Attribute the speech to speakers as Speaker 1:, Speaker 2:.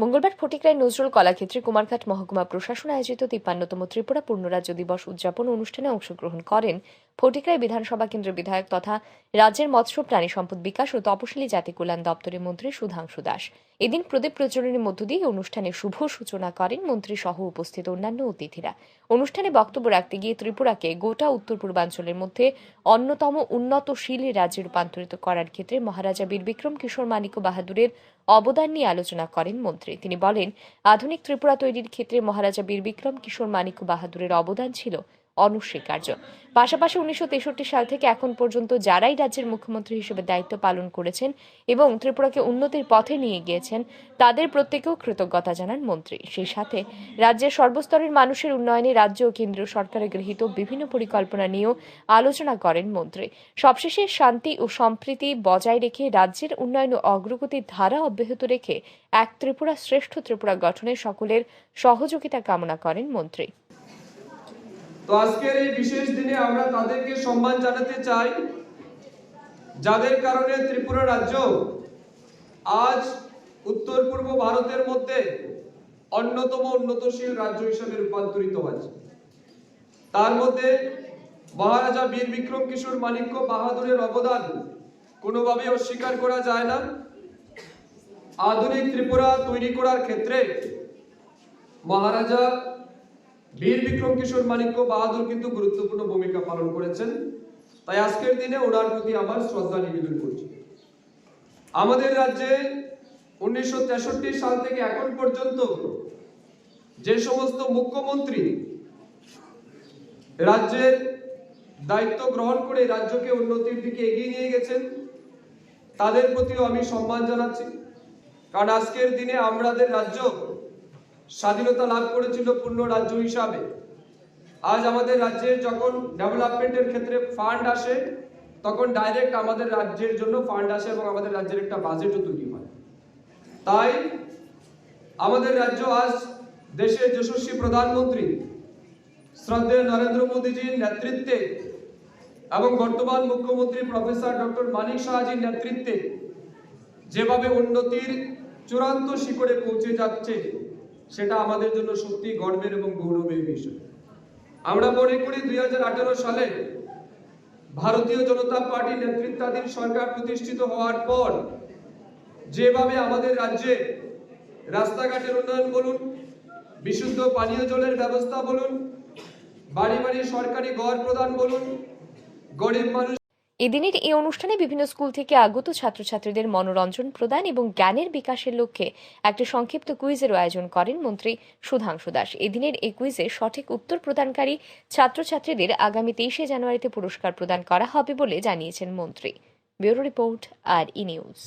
Speaker 1: মঙ্গলবার ফটিকরায় নজরুল কলাক্ষেত্রে কুমারঘাট মহকুমা প্রশাসন আয়োজিত তিপ্পান্নতম ত্রিপুরা পূর্ণরাজ্য দিবস উদযাপন অনুষ্ঠানে অংশগ্রহণ করেন ফটিকরাই বিধানসভা কেন্দ্রের বিধায়ক তথা রাজ্যের মৎস্য, প্রাণী সম্পদ বিকাশ ও তপশিলি জাতি কল্যাণ দপ্তরের মন্ত্রী সুধাংশু দাস। এদিন প্রদীপ প্রজ্বলনের মধ্য দিয়ে অনুষ্ঠানের শুভ সূচনা করেন মন্ত্রী সহ উপস্থিত অন্যান্য অতিথিরা। অনুষ্ঠানে বক্তব্য রাখতে গিয়ে ত্রিপুরাকে গোটা উত্তর পূর্বাঞ্চলের মধ্যে অন্যতম উন্নতশীল রাজ্যে রূপান্তরিত করার ক্ষেত্রে মহারাজা বীর বিক্রম কিশোর মানিক্য বাহাদুরের অবদান নিয়ে আলোচনা করেন মন্ত্রী। তিনি বলেন, আধুনিক ত্রিপুরা তৈরির ক্ষেত্রে মহারাজা বীর বিক্রম কিশোর মানিক্য বাহাদুরের অবদান ছিল অনস্বীকার্য। পাশাপাশি উনিশশো তেষট্টি সাল থেকে এখন পর্যন্ত যারাই রাজ্যের মুখ্যমন্ত্রী হিসেবে দায়িত্ব পালন করেছেন এবং ত্রিপুরাকে উন্নতির পথে নিয়ে গিয়েছেন, তাদের প্রত্যেকেও কৃতজ্ঞতা জানান মন্ত্রী। সেই সাথে রাজ্যের সর্বস্তরের মানুষের উন্নয়নে রাজ্য ও কেন্দ্রীয় সরকারের গৃহীত বিভিন্ন পরিকল্পনা নিয়েও আলোচনা করেন মন্ত্রী। সবশেষে শান্তি ও সম্প্রীতি বজায় রেখে রাজ্যের উন্নয়ন ও অগ্রগতির ধারা অব্যাহত রেখে এক ত্রিপুরা শ্রেষ্ঠ ত্রিপুরা গঠনে সকলের সহযোগিতা কামনা করেন মন্ত্রী।
Speaker 2: তো আজকের এই বিশেষ দিনে আমরা তাদেরকে সম্মান জানাতে চাই, যাদের কারণে ত্রিপুরা রাজ্য আজ উত্তর পূর্ব ভারতের মধ্যে অন্যতম উন্নতশীল রাজ্য হিসেবে রূপান্তরিত হয়েছে। তার মধ্যে মহারাজা বীর বিক্রম কিশোর মানিক্য বাহাদুরের অবদান কোনোভাবে অস্বীকার করা যায় না। আধুনিক ত্রিপুরা তৈরি করার ক্ষেত্রে মহারাজা বীর বিক্রম কিশোর মানিক্য বাহাদুর কিন্তু গুরুত্বপূর্ণ ভূমিকা পালন করেছেন। তাই আজকের দিনে ওনার প্রতি আমার শ্রদ্ধা নিবেদন করছি। আমাদের রাজ্যে উনিশশো তেষট্টি সাল থেকে এখন পর্যন্ত যে সমস্ত মুখ্যমন্ত্রী রাজ্যের দায়িত্ব গ্রহণ করে রাজ্যকে উন্নতির দিকে এগিয়ে নিয়ে গেছেন, তাদের প্রতিও আমি সম্মান জানাচ্ছি। কারণ আজকের দিনে আমাদের রাজ্য স্বাধীনতা লাভ করেছিল পূর্ণ রাজ্য হিসাবে। আজ আমাদের রাজ্যের যখন ডেভেলপমেন্টের ক্ষেত্রে ফান্ড আসে, তখন ডাইরেক্ট আমাদের রাজ্যের জন্য ফান্ড আসে এবং আমাদের রাজ্যের একটা বাজেটও তৈরি হয়। তাই আমাদের রাজ্য আজ দেশের যশস্বী প্রধানমন্ত্রী শ্রদ্ধেয় নরেন্দ্র মোদীজির নেতৃত্বে এবং বর্তমান মুখ্যমন্ত্রী প্রফেসর ডক্টর মানিক শাহজির নেতৃত্বে যেভাবে উন্নতির চূড়ান্ত শিখরে পৌঁছে যাচ্ছে সেটা আমাদের জন্য সত্যি গর্বের এবং গৌরবের বিষয়। আমরা মনে করি দু হাজার আঠেরো সালে ভারতীয় জনতা পার্টি নেতৃত্বাধীন সরকার প্রতিষ্ঠিত হওয়ার পর যেভাবে আমাদের রাজ্যে রাস্তাঘাটের উন্নয়ন বলুন, বিশুদ্ধ পানীয় জলের ব্যবস্থা বলুন, বাড়ি বাড়ি সরকারি ঘর প্রদান বলুন, গরিব মানুষ
Speaker 1: এদিনের এই অনুষ্ঠানে বিভিন্ন স্কুল থেকে আগত ছাত্রছাত্রীদের মনোরঞ্জন প্রদান এবং জ্ঞানের বিকাশের লক্ষ্যে একটি সংক্ষিপ্ত কুইজের আয়োজন করেন মন্ত্রী সুধাংশু দাস। এদিনের এই কুইজে সঠিক উত্তর প্রদানকারী ছাত্রছাত্রীদের আগামী তেইশে জানুয়ারিতে পুরস্কার প্রদান করা হবে বলে জানিয়েছেন মন্ত্রী। ব্যুরো রিপোর্ট আর ই নিউজ।